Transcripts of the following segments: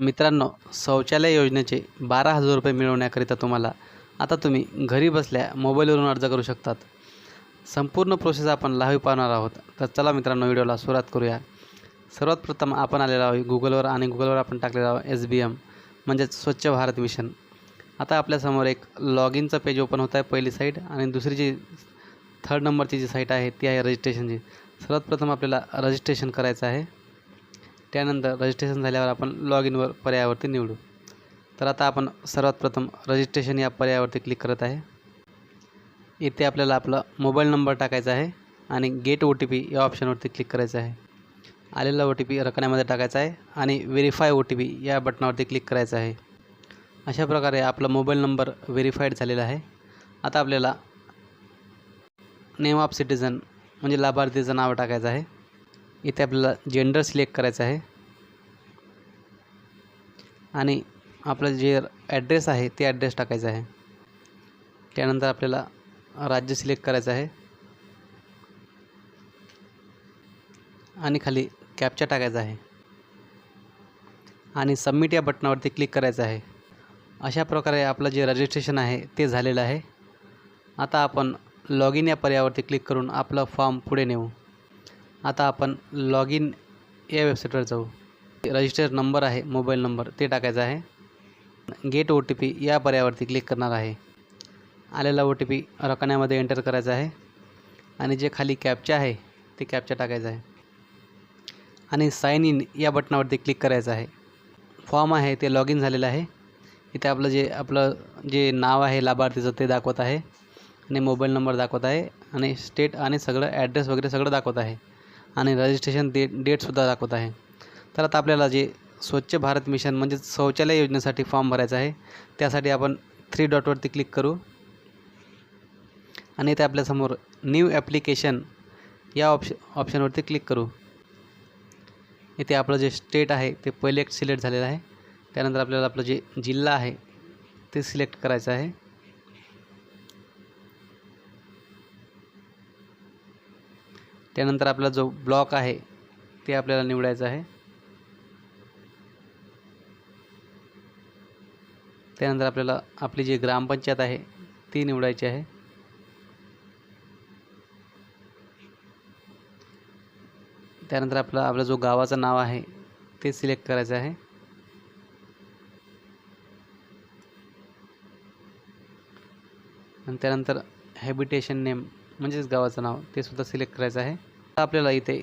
मित्रांनो शौचालय योजनेचे बारा हजार रुपये मिळवण्याकरिता तुम्हाला आता तुम्ही घरी बसल्या मोबाईलवरून अर्ज करू शकतात. संपूर्ण प्रोसेस आपण लाईव्ह पाहणार आहोत. तर चला मित्रांनो व्हिडिओला सुरुवात करूया. सर्वात प्रथम आपण आलेलो आहोत गुगलवर आणि गुगलवर आपण टाकलेलं आहोत एस बी एम म्हणजेच स्वच्छ भारत मिशन. आता आपल्यासमोर एक लॉग इनचं पेज ओपन होत आहे पहिली साईट आणि दुसरी जी थर्ड नंबरची जी साईट आहे ती आहे रजिस्ट्रेशनची सर्वात प्रथम आपल्याला रजिस्ट्रेशन करायचं आहे. त्यानंतर रजिस्ट्रेशन झाल्यावर आपण लॉग इनवर पर्यायावरती निवडू. तर आता आपण सर्वात प्रथम रजिस्ट्रेशन या पर्यायावरती क्लिक करत आहे. इथे आपल्याला आपला मोबाईल नंबर टाकायचा आहे आणि गेट ओ टी पी या ऑप्शनवरती क्लिक करायचं आहे. आलेला ओ टी पी रकण्यामध्ये टाकायचा आहे आणि व्हेरीफाय ओ टी पी या बटनावरती क्लिक करायचं आहे. अशा प्रकारे आपला मोबाईल नंबर व्हेरीफाईड झालेला आहे. आता आपल्याला नेम ऑफ सिटीजन म्हणजे लाभार्थीचं नाव टाकायचं आहे. इथे आपल्याला जेंडर सिलेक्ट करायचं आहे. आणि आपलं जे ॲड्रेस आहे ते ॲड्रेस टाकायचं आहे. त्यानंतर आपल्याला राज्य सिलेक्ट करायचं आहे. आणि खाली कॅपचा टाकायचा आहे. आणि सबमिट या बटनावरती क्लिक करायचं आहे. अशा प्रकारे आपलं जे रजिस्ट्रेशन आहे ते झालेलं आहे. आता आपण लॉग इन या पर्यायावरती क्लिक करून आपलं फॉर्म पुढे नेऊ. आता आपण लॉग इन या वेबसाईटवर जाऊ. रजिस्टर नंबर आहे मोबाईल नंबर ते टाकायचा आहे. गेट ओ टी पी या पर्यायावरती क्लिक करणार आहे. आलेला ओ टी पी रकान्यामध्ये एंटर करायचा आहे. आणि जे खाली कॅपचा आहे ते कॅपचा टाकायचं आहे. आणि साइन इन या बटनावरती क्लिक करायचं आहे. फॉर्म आहे ते लॉग इन झालेलं आहे. इथे आपलं जे आपलं जे नाव आहे लाभार्थीचं ते दाखवत आहे. आणि मोबाईल नंबर दाखवत आहे. आणि स्टेट आणि सगळं ॲड्रेस वगैरे सगळं दाखवत आहे. आणि रजिस्ट्रेशन डेट डेटसुद्धा दाखवत आहे. तर आता आपल्याला जे स्वच्छ भारत मिशन म्हणजेच शौचालय योजनेसाठी फॉर्म भरायचा आहे त्यासाठी आपण थ्री डॉटवरती क्लिक करू. आणि इथे आपल्यासमोर न्यू ॲप्लिकेशन या ऑप्श ऑप्शनवरती क्लिक करू. इथे आपलं जे स्टेट आहे ते पहिले एक सिलेक्ट झालेलं आहे. त्यानंतर आपल्याला आपलं जे जिल्हा आहे ते सिलेक्ट करायचं आहे. त्यानंतर आपला जो ब्लॉक आहे ते आपल्याला निवडायचं आहे. त्यानंतर आपल्याला आपली जी ग्रामपंचायत आहे ती निवडायची आहे. त्यानंतर आपला आपला जो गावाचं नाव आहे ते सिलेक्ट करायचं आहे. आणि त्यानंतर हॅबिटेशन नेम म्हणजेच गावाचं नाव ते सुद्धा सिलेक्ट करायचं आहे. आता आपल्याला इथे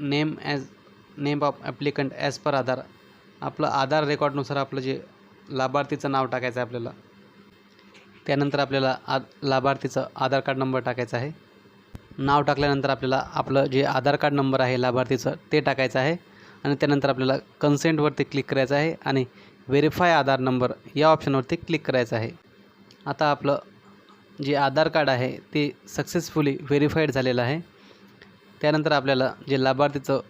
name as name of applicant as per Aadhaar. आपलं आधार रेकॉर्डनुसार आपलं जे लाभार्थीचं नाव टाकायचं आहे आपल्याला त्यानंतर आपल्याला आ लाभार्थीचं आधार कार्ड नंबर टाकायचा आहे. नाव टाकल्यानंतर आपल्याला आपलं जे आधार कार्ड नंबर आहे लाभार्थीचं ते टाकायचं आहे. आणि त्यानंतर आपल्याला कन्सेंटवरती क्लिक करायचं आहे आणि व्हेरीफाय आधार नंबर या ऑप्शनवरती क्लिक करायचं आहे. आता आपलं जे आधार कार्ड आहे ते सक्सेसफुली व्हेरीफाईड झालेलं आहे. त्यानंतर आपल्याला जे लाभार्थीचं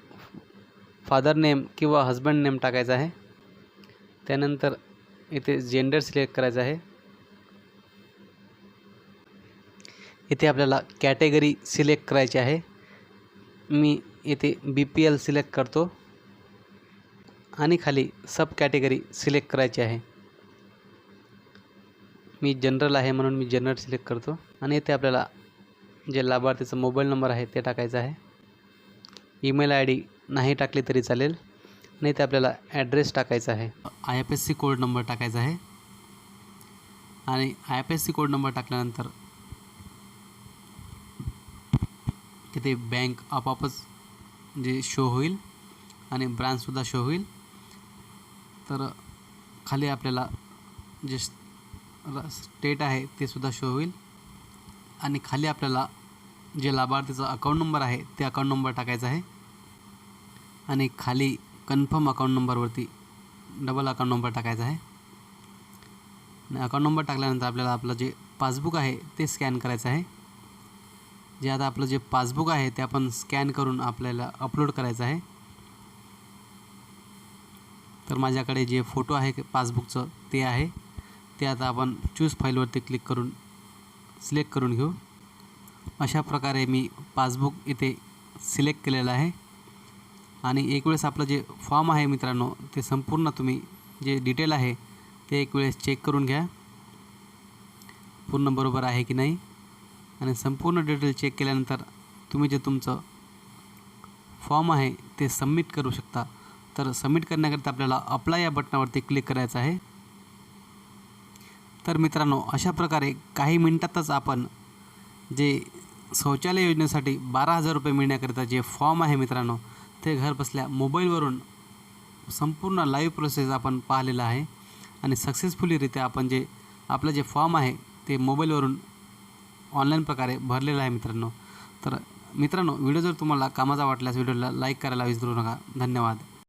फादर नेम किंवा हजबंड नेम टाकायचं आहे. त्यानंतर इथे जेंडर सिलेक्ट करायचं आहे. इथे आपल्याला कॅटेगरी सिलेक्ट करायची आहे. मी इथे बी पी एल सिलेक्ट करतो. आणि खाली सब कॅटेगरी सिलेक्ट करायची आहे. मी जनरल आहे म्हणून मी जनरल सिलेक्ट करतो. आणि इथे आपल्याला जे लाभार्थीचा मोबाईल नंबर आहे ते टाकायचं आहे. ईमेल आय डी नाही टाकली तरी चालेल. आणि इथे आपल्याला ॲड्रेस टाकायचा आहे. I F S C code number टाकायचा आहे. आणि I F S C code number टाकल्यानंतर तिथे बँक आपोआपच जे शो होईल आणि ब्रांचसुद्धा शो होईल. तर खाली आपल्याला जे स्टेट आहे ते सुद्धा शो होईल. आणि खाली आपल्याला जे लाभार्थीचा अकाउंट नंबर आहे ते अकाउंट नंबर टाकायचा आहे. आणि खाली कन्फर्म अकाउंट नंबरवरती डबल अकाउंट नंबर टाकायचा आहे. आणि अकाउंट नंबर टाकल्यानंतर आपल्याला आपलं जे पासबुक आहे ते स्कॅन करायचं आहे. जे आता आपलं जे पासबुक आहे ते आपण स्कॅन करून आपल्याला अपलोड करायचं आहे. तर माझ्याकडे जे फोटो आहे पासबुकचं ते आहे. ते आता आपण चूज फाईलवरती क्लिक करून सिलेक्ट करून घेऊ. अशा प्रकारे मी पासबुक इथे सिलेक्ट केलेलं आहे. आणि एक वेळेस आपलं जे फॉर्म आहे मित्रांनो ते संपूर्ण तुम्ही जे डिटेल आहे ते एक वेळेस चेक करून घ्या. पूर्ण बरोबर आहे की नाही? आणि संपूर्ण डिटेल चेक केल्यानंतर तुम्ही जे तुमचं फॉर्म आहे ते सबमिट करू शकता. तर सबमिट करण्याकरिता आपल्याला अप्लाय या बटनावरती क्लिक करायचं आहे. तर मित्रांनो अशा प्रकारे काही मिनटातच आपण जे शौचालय योजनेसाठी बारा हजार रुपये मिळण्याकरिता जे फॉर्म आहे मित्रांनो ते घर बसल्या मोबाईलवरून संपूर्ण लाईव्ह प्रोसेस आपण पाहिलेलं आहे. आणि सक्सेसफुलीरित्या आपण जे आपलं जे फॉर्म आहे ते मोबाईलवरून ऑनलाईन प्रकारे भरलेलं आहे मित्रांनो. तर मित्रांनो व्हिडिओ जर तुम्हाला कामाचा वाटल्यास व्हिडिओला लाईक करायला विसरू नका. धन्यवाद.